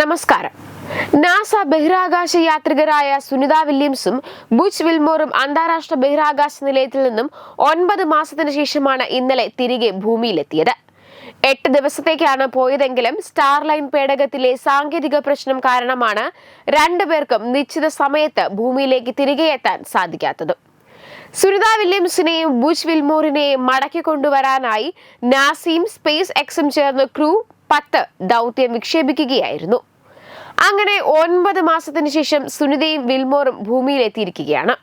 നമസ്കാരം. നാസ ബഹിരാകാശ യാത്രികരായ സുനിത വില്യംസും ബുച്ച് വിൽമോറും അന്താരാഷ്ട്ര ബഹിരാകാശ നിലയത്തിൽ നിന്നും ഒൻപത് മാസത്തിന് ശേഷമാണ് ഇന്നലെ തിരികെ ഭൂമിയിലെത്തിയത്. എട്ട് ദിവസത്തേക്കാണ് പോയതെങ്കിലും സ്റ്റാർലൈൻ പേടകത്തിലെ സാങ്കേതിക പ്രശ്നം കാരണമാണ് രണ്ടുപേർക്കും നിശ്ചിത സമയത്ത് ഭൂമിയിലേക്ക് തിരികെ എത്താൻ സാധിക്കാത്തത്. സുനിത വില്യംസിനെയും ബുച്ച് വിൽമോറിനെയും മടക്കി കൊണ്ടുവരാനായി നാസിയും സ്പേസ് എക്സും ചേർന്ന് ക്രൂ പത്ത് ദൗത്യം വിക്ഷേപിക്കുകയായിരുന്നു. അങ്ങനെ ഒൻപത് മാസത്തിന് ശേഷം സുനിതയും വിൽമോറും ഭൂമിയിലെത്തിയിരിക്കുകയാണ്.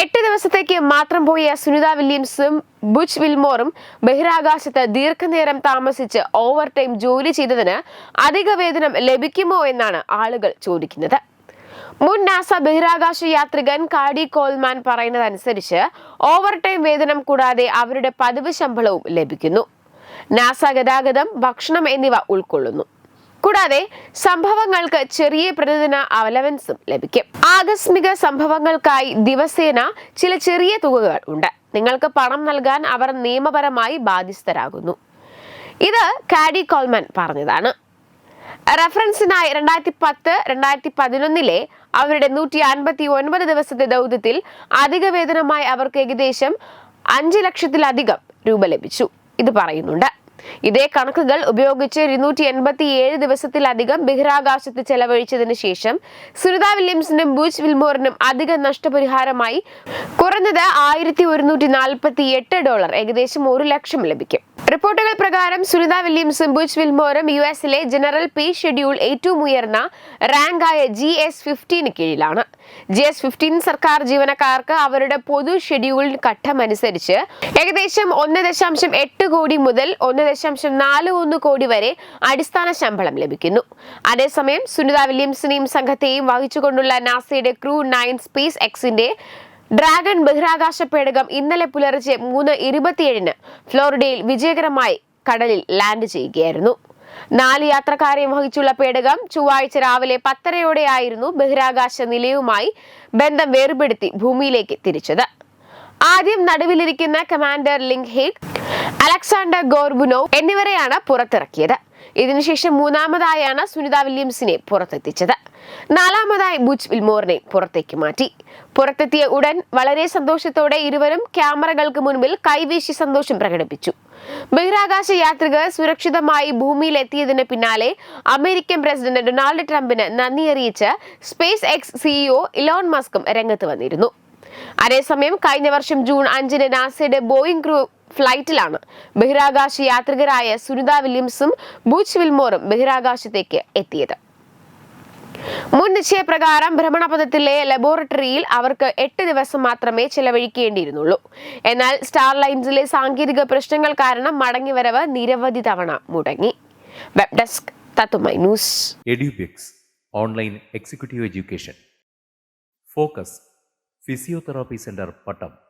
എട്ട് ദിവസത്തേക്ക് മാത്രം പോയ സുനിത വില്യംസും ബുച്ച് വിൽമോറും ബഹിരാകാശത്ത് ദീർഘനേരം താമസിച്ച് ഓവർ ടൈം ജോലി ചെയ്തതിന് അധിക വേതനം ലഭിക്കുമോ എന്നാണ് ആളുകൾ ചോദിക്കുന്നത്. മുൻ നാസ ബഹിരാകാശ യാത്രികൻ കാഡി കോൾമാൻ പറയുന്നതനുസരിച്ച് ഓവർ ടൈം വേതനം കൂടാതെ അവരുടെ പതിവ് ശമ്പളവും ലഭിക്കുന്നു. നാസ ഗതാഗതം ഭക്ഷണം എന്നിവ ഉൾക്കൊള്ളുന്നു. കൂടാതെ സംഭവങ്ങൾക്ക് ചെറിയ പ്രതിദിന അവലവൻസും ലഭിക്കും. ആകസ്മിക സംഭവങ്ങൾക്കായി ദിവസേന ചില ചെറിയ തുകകൾ ഉണ്ട്. നിങ്ങൾക്ക് പണം നൽകാൻ അവർ നിയമപരമായി ബാധ്യസ്ഥരാകുന്നു. ഇത് കാഡി കോൾമൻ പറഞ്ഞതാണ്. റഫറൻസിനായി രണ്ടായിരത്തി പത്ത് രണ്ടായിരത്തി പതിനൊന്നിലെ അവരുടെ നൂറ്റി അൻപത്തി ഒൻപത് ദിവസത്തെ ദൗത്യത്തിൽ അധിക വേതനമായി അവർക്ക് ഏകദേശം അഞ്ച് ലക്ഷത്തിലധികം രൂപ ലഭിച്ചു. ഇത് പറയുന്നുണ്ട്. ഇതേ കണക്കുകൾ ഉപയോഗിച്ച് ഇരുന്നൂറ്റി എൺപത്തി ഏഴ് ദിവസത്തിലധികം ബഹിരാകാശത്ത് ചെലവഴിച്ചതിന് ശേഷം സുനിത വില്യംസിനും ബൂച്ച് വിൽമോറിനും അധിക നഷ്ടപരിഹാരമായി കുറഞ്ഞത് ആയിരത്തി ഒരുന്നൂറ്റി നാൽപ്പത്തി എട്ട് ഡോളർ ഏകദേശം ഒരു ലക്ഷം ലഭിക്കും. റിപ്പോർട്ടുകൾ പ്രകാരം സുനിത വില്യംസും ബുച്ച് വിൽമോറും യു എസിലെ ജനറൽ പി ഷെഡ്യൂൾ ഏറ്റവും ഉയർന്ന റാങ്കായ ജി എസ് ഫിഫ്റ്റീന് കീഴിലാണ്. ജി എസ് ഫിഫ്റ്റീൻ സർക്കാർ ജീവനക്കാർക്ക് അവരുടെ പൊതു ഷെഡ്യൂൾ ഘട്ടം അനുസരിച്ച് ഏകദേശം ഒന്ന് ദശാംശം എട്ട് കോടി മുതൽ ഒന്ന് ദശാംശം നാല് ഒന്ന് കോടി വരെ അടിസ്ഥാന ശമ്പളം ലഭിക്കുന്നു. അതേസമയം സുനിത വില്യംസിനെയും സംഘത്തെയും വഹിച്ചുകൊണ്ടുള്ള നാസയുടെ ക്രൂ നയൻ സ്പേസ് എക്സിന്റെ ഡ്രാഗൺ ബഹിരാകാശ പേടകം ഇന്നലെ പുലർച്ചെ മൂന്ന് ഇരുപത്തിയേഴിന് ഫ്ലോറിഡയിൽ വിജയകരമായി കടലിൽ ലാൻഡ് ചെയ്യുകയായിരുന്നു. നാല് യാത്രക്കാരെ വഹിച്ചുള്ള പേടകം ചൊവ്വാഴ്ച രാവിലെ പത്തരയോടെയായിരുന്നു ബഹിരാകാശ നിലയവുമായി ബന്ധം വേർപെടുത്തി ഭൂമിയിലേക്ക് തിരിച്ചത്. ആദ്യം നടുവിലിരിക്കുന്ന commander Nick Hague Alexander Gorbunov എന്നിവരെയാണ് പുറത്തിറക്കിയത്. ഇതിനുശേഷം മൂന്നാമതായാണ് സുനിത വില്യംസിനെ പുറത്തെത്തിച്ചത്. നാലാമതായി ബുച്ച് വിൽമോറിനെ പുറത്തേക്ക് മാറ്റി. പുറത്തെത്തിയ ഉടൻ വളരെ സന്തോഷത്തോടെ ഇരുവരും ക്യാമറകൾക്ക് മുൻപിൽ കൈവീശി സന്തോഷം പ്രകടിപ്പിച്ചു. ബഹിരാകാശ യാത്രികർ സുരക്ഷിതമായി ഭൂമിയിൽ എത്തിയതിന് പിന്നാലെ അമേരിക്കൻ പ്രസിഡന്റ് ഡൊണാൾഡ് ട്രംപിന് നന്ദി അറിയിച്ച് സ്പേസ് എക്സ് സിഇഒ ഇലോൺ മസ്കും രംഗത്ത് വന്നിരുന്നു. അതേസമയം കഴിഞ്ഞ വർഷം ജൂൺ അഞ്ചിന് നാസയുടെ ബോയിങ് ക്രൂ ഫ്ലൈറ്റിലാണ്. ബഹിരാകാശ യാത്രികരായ സുനിത വില്യംസും ബൂച്ച് വിൽമോറും ബഹിരാകാശത്തേക്ക് എത്തിയത്. മുൻ നിശ്ചയപ്രകാരം ഭ്രമണപഥത്തിലെ ലബോറട്ടറിയിൽ അവർക്ക് എട്ട് ദിവസം മാത്രമേ ചെലവഴിക്കേണ്ടിയിരുന്നുള്ളൂ. എന്നാൽ സ്റ്റാർലൈൻസിലെ സാങ്കേതിക പ്രശ്നങ്ങൾ കാരണം മടങ്ങിവരവ് നിരവധി തവണ മുടങ്ങി. Web desk news. Online executive education. Focus physiotherapy centre Pattom.